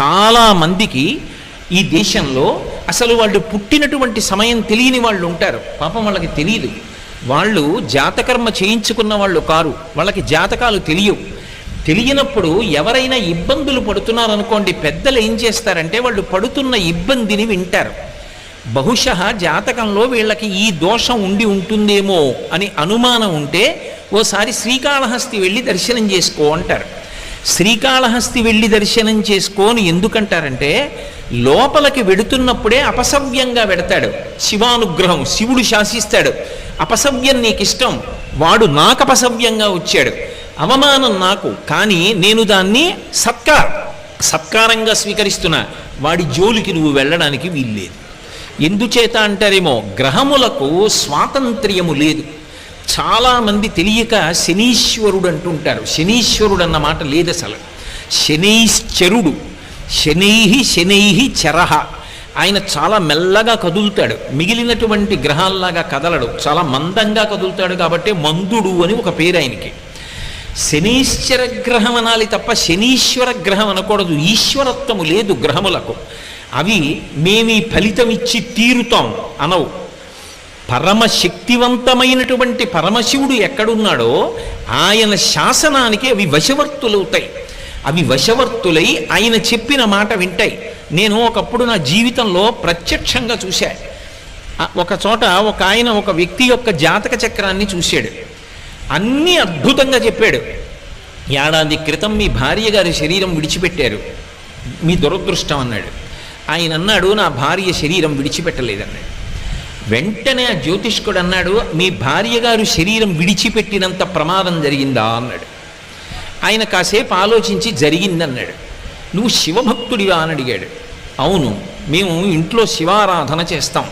చాలా మందికి ఈ దేశంలో అసలు వాళ్ళు పుట్టినటువంటి సమయం తెలియని వాళ్ళు ఉంటారు. పాపం వాళ్ళకి తెలియదు. వాళ్ళు జాతకర్మ చేయించుకున్న వాళ్ళు కారు. వాళ్ళకి జాతకాలు తెలియవు. తెలియనప్పుడు ఎవరైనా ఇబ్బందులు పడుతున్నారనుకోండి పెద్దలు ఏం చేస్తారంటే వాళ్ళు పడుతున్న ఇబ్బందిని వింటారు. బహుశ జాతకంలో వీళ్ళకి ఈ దోషం ఉండి ఉంటుందేమో అని అనుమానం ఉంటే ఓసారి శ్రీకాళహస్తి వెళ్ళి దర్శనం చేసుకో అంటారు. శ్రీకాళహస్తి వెళ్ళి దర్శనం చేసుకోని ఎందుకంటారంటే లోపలికి వెడుతున్నప్పుడే అపసవ్యంగా వెడతాడు. శివానుగ్రహం శివుడు శాసిస్తాడు. అపసవ్యం నీకు ఇష్టం వాడు నాకు అపసవ్యంగా వచ్చాడు. అవమానం నాకు కానీ నేను దాన్ని సత్కార్ సత్కారంగా స్వీకరిస్తున్నా. వాడి జోలికి నువ్వు వెళ్ళడానికి వీల్లేదు. ఎందుచేత అంటారేమో గ్రహములకు స్వాతంత్ర్యము లేదు. చాలామంది తెలియక శనీశ్వరుడు అంటుంటారు శనీశ్వరుడు అన్న మాట లేదు అసలు. శనైశ్చరుడు. శనై శనై చరహ ఆయన చాలా మెల్లగా కదులుతాడు. మిగిలినటువంటి గ్రహాల్లాగా కదలడు. చాలా మందంగా కదులుతాడు కాబట్టి మందుడు అని ఒక పేరు ఆయనకి. శనీశ్వర గ్రహం అనాలి తప్ప శనీశ్వర గ్రహం అనకూడదు. ఈశ్వరత్వము లేదు గ్రహములకు. అవి మేము ఈ ఫలితం ఇచ్చి తీరుతాం అనవు. పరమశక్తివంతమైనటువంటి పరమశివుడు ఎక్కడున్నాడో ఆయన శాసనానికి అవి వశవర్తులవుతాయి. అవి వశవర్తులై ఆయన చెప్పిన మాట వింటాయి. నేను ఒకప్పుడు నా జీవితంలో ప్రత్యక్షంగా చూశా. ఒక చోట ఒక ఆయన ఒక వ్యక్తి యొక్క జాతక చక్రాన్ని చూశాడు. అన్నీ అద్భుతంగా చెప్పాడు. ఏడాది క్రితం మీ భార్య గారి శరీరం విడిచిపెట్టారు. మీ దురదృష్టం అన్నాడు. ఆయన అన్నాడు నా భార్య శరీరం విడిచిపెట్టలేదన్నాడు. వెంటనే ఆ జ్యోతిష్కుడు అన్నాడు మీ భార్య గారు శరీరం విడిచిపెట్టినంత ప్రమాదం జరిగిందా? అన్నాడు. ఆయన కాసేపు ఆలోచించి జరిగిందన్నాడు. నువ్వు శివభక్తుడివా? అని అడిగాడు. అవును మేము ఇంట్లో శివారాధన చేస్తాం.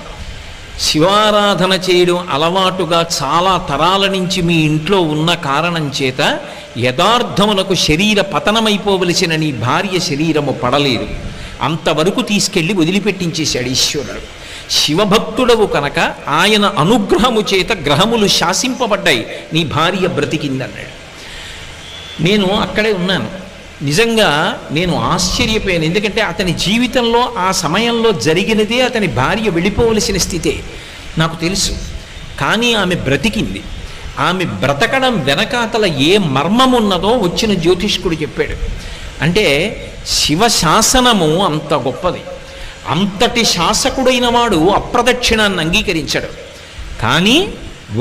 శివారాధన చేయడం అలవాటుగా చాలా తరాల నుంచి మీ ఇంట్లో ఉన్న కారణం చేత యథార్థమునకు శరీర పతనమైపోవలసిన నీ భార్య శరీరము పడలేదు. అంతవరకు తీసుకెళ్ళి వదిలిపెట్టించేశాడు ఈశ్వరుడు. శివభక్తుడవు కనుక ఆయన అనుగ్రహము చేత గ్రహములు శాసింపబడ్డాయి. నీ భార్య బ్రతికిందన్నాడు. నేను అక్కడే ఉన్నాను. నిజంగా నేను ఆశ్చర్యపోయాను. ఎందుకంటే అతని జీవితంలో ఆ సమయంలో జరిగినదే అతని భార్య వెళ్ళిపోవలసిన స్థితే. నాకు తెలుసు. కానీ ఆమె బ్రతికింది. ఆమె బ్రతకడం వెనకాతల ఏ మర్మం ఉన్నదో వచ్చిన జ్యోతిష్కుడు చెప్పాడు. అంటే శివ శాసనము అంత గొప్పది. అంతటి శాసకుడైన వాడు అప్రదక్షిణాన్ని అంగీకరించాడు. కానీ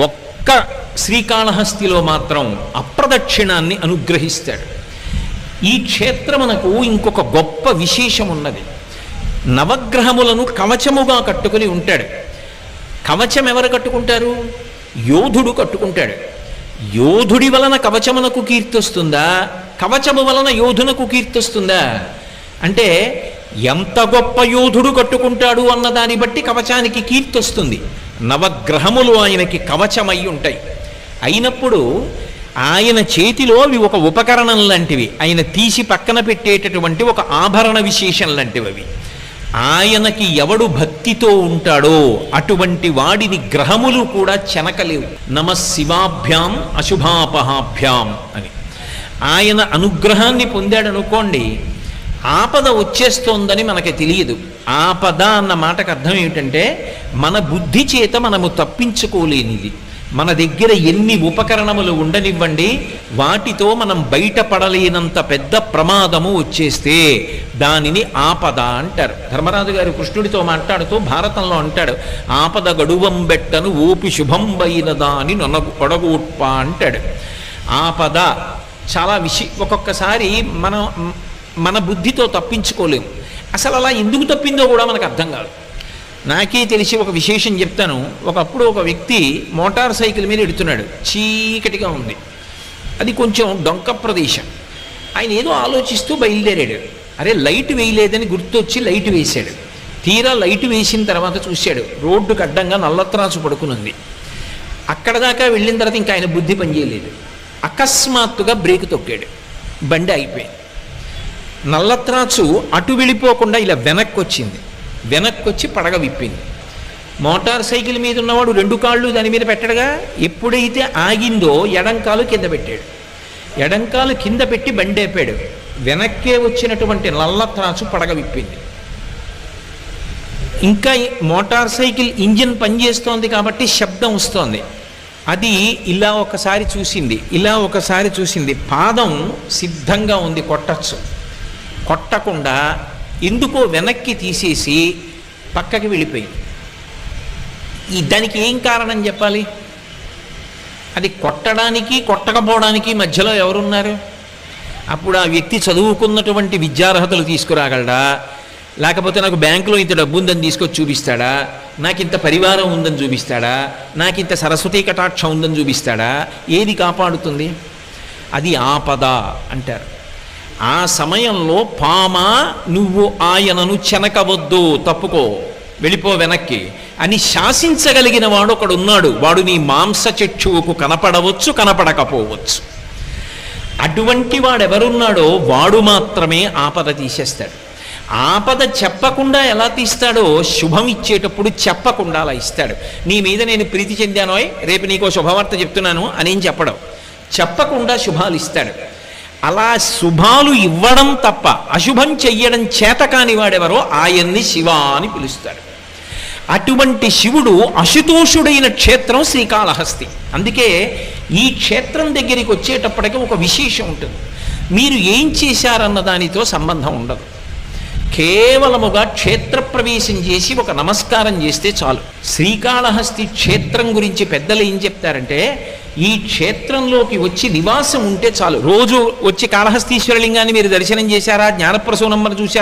ఒక్క శ్రీకాళహస్తిలో మాత్రం అప్రదక్షిణాన్ని అనుగ్రహిస్తాడు. ఈ క్షేత్రమునకు ఇంకొక గొప్ప విశేషం ఉన్నది నవగ్రహములను కవచముగా కట్టుకుని ఉంటాడు. కవచం ఎవరు కట్టుకుంటారు? యోధుడు కట్టుకుంటాడు. యోధుడి వలన కవచమునకు కీర్తి వస్తుందా కవచము వలన యోధునకు కీర్తి వస్తుందా అంటే ఎంత గొప్ప యోధుడు కట్టుకుంటాడు అన్న దాన్ని బట్టి కవచానికి కీర్తి వస్తుంది. నవగ్రహములు ఆయనకి కవచమై ఉంటాయి. అయినప్పుడు ఆయన చేతిలో అవి ఒక ఉపకరణం లాంటివి. ఆయన తీసి పక్కన పెట్టేటటువంటి ఒక ఆభరణ విశేషం లాంటివి అవి. ఆయనకి ఎవడు భక్తితో ఉంటాడో అటువంటి వాడిని గ్రహములు కూడా చెనకలేవు. నమ శివాభ్యాం అశుభాపహాభ్యాం అని. ఆయన అనుగ్రహాన్ని పొందాడనుకోండి ఆపద వచ్చేస్తోందని మనకి తెలియదు. ఆపద అన్న మాటకు అర్థం ఏమిటంటే మన బుద్ధి చేత మనము తప్పించుకోలేనిది. మన దగ్గర ఎన్ని ఉపకరణములు ఉండనివ్వండి వాటితో మనం బయటపడలేనంత పెద్ద ప్రమాదము వచ్చేస్తే దానిని ఆపద అంటారు. ధర్మరాజు గారు కృష్ణుడితో మాట్లాడుతూ భారతంలో అంటాడు ఆపద గడువంబెట్టను ఓపి శుభంబైన దాని నొనగు పొడగూట్ప అంటాడు. ఆపద చాలా విషి ఒక్కొక్కసారి మనం మన బుద్ధితో తప్పించుకోలేము. అసలు అలా ఎందుకు తప్పిందో కూడా మనకు అర్థం కాదు. నాకే తెలిసి ఒక విశేషం చెప్తాను. ఒకప్పుడు ఒక వ్యక్తి మోటార్ సైకిల్ మీద ఎడుతున్నాడు. చీకటిగా ఉంది. అది కొంచెం డొంక ప్రదేశం. ఆయన ఏదో ఆలోచిస్తూ బయలుదేరాడు. అరే లైట్ వేయలేదని గుర్తొచ్చి లైట్ వేశాడు. తీరా లైట్ వేసిన తర్వాత చూశాడు. రోడ్డుకు అడ్డంగా నల్లత్రాసు పడుకునుంది. అక్కడ దాకా వెళ్ళిన తర్వాత ఇంకా ఆయన బుద్ధి పనిచేయలేదు. అకస్మాత్తుగా బ్రేక్ తొక్కాడు. బండి అయిపోయింది నల్లత్రాచు అటు వెళ్ళిపోకుండా ఇలా వెనక్కి వచ్చింది వెనక్కి వచ్చి పడగ విప్పింది. మోటార్ సైకిల్ మీద ఉన్నవాడు రెండు కాళ్ళు దాని మీద పెట్టడగా ఎప్పుడైతే ఆగిందో ఎడంకాలు కింద పెట్టాడు. ఎడంకాలు కింద పెట్టి బండి వెనక్కే వచ్చినటువంటి నల్ల త్రాచు పడగ విప్పింది. ఇంకా మోటార్ సైకిల్ ఇంజిన్ పనిచేస్తోంది కాబట్టి శబ్దం వస్తోంది. అది ఇలా ఒకసారి చూసింది ఇలా ఒకసారి చూసింది. పాదం సిద్ధంగా ఉంది కొట్టచ్చు. కొట్టకుండా ఎందుకో వెనక్కి తీసేసి పక్కకి వెళ్ళిపోయింది. ఈ దానికి ఏం కారణం చెప్పాలి? అది కొట్టడానికి కొట్టకపోవడానికి మధ్యలో ఎవరున్నారు? అప్పుడు ఆ వ్యక్తి చదువుకున్నటువంటి విద్యార్హతలు తీసుకురాగలడా? లేకపోతే నాకు బ్యాంకులో ఇంత డబ్బు ఉందని తీసుకొచ్చి చూపిస్తాడా? నాకు ఇంత పరివారం ఉందని చూపిస్తాడా? నాకు ఇంత సరస్వతీ కటాక్షం ఉందని చూపిస్తాడా? ఏది కాపాడుతుంది? అది ఆపద అంటారు. ఆ సమయంలో పామ నువ్వు ఆయనను చెనకవద్దు తప్పుకో వెళ్ళిపో వెనక్కి అని శాసించగలిగిన వాడు ఒకడు ఉన్నాడు వాడు నీ మాంస చక్షువుకు కనపడవచ్చు కనపడకపోవచ్చు. అటువంటి వాడెవరున్నాడో వాడు మాత్రమే ఆపద తీసేస్తాడు. ఆపద చెప్పకుండా ఎలా తీస్తాడో శుభం ఇచ్చేటప్పుడు చెప్పకుండా అలా ఇస్తాడు. నీ మీద నేను ప్రీతి చెందానోయ్ రేపు నీకో శుభవార్త చెప్తున్నాను అనేం చెప్పడం. చెప్పకుండా శుభాలు ఇస్తాడు. అలా శుభాలు ఇవ్వడం తప్ప అశుభం చెయ్యడం చేత కాని వాడెవరో ఆయన్ని శివ అని పిలుస్తాడు. అటువంటి శివుడు అశుతోషుడైన క్షేత్రం శ్రీకాళహస్తి. అందుకే ఈ క్షేత్రం దగ్గరికి వచ్చేటప్పటికి ఒక విశేషం ఉంటుంది. మీరు ఏం చేశారన్న దానితో సంబంధం ఉండదు. కేవలముగా క్షేత్ర ప్రవేశం చేసి ఒక నమస్కారం చేస్తే చాలు. శ్రీకాళహస్తి క్షేత్రం గురించి పెద్దలు ఏం చెప్తారంటే ఈ క్షేత్రంలోకి వచ్చి నివాసం ఉంటే చాలు. రోజు వచ్చి కాళహస్తీశ్వరలింగాన్ని మీరు దర్శనం చేశారా? జ్ఞానప్రసూనమ్మను చూశారా?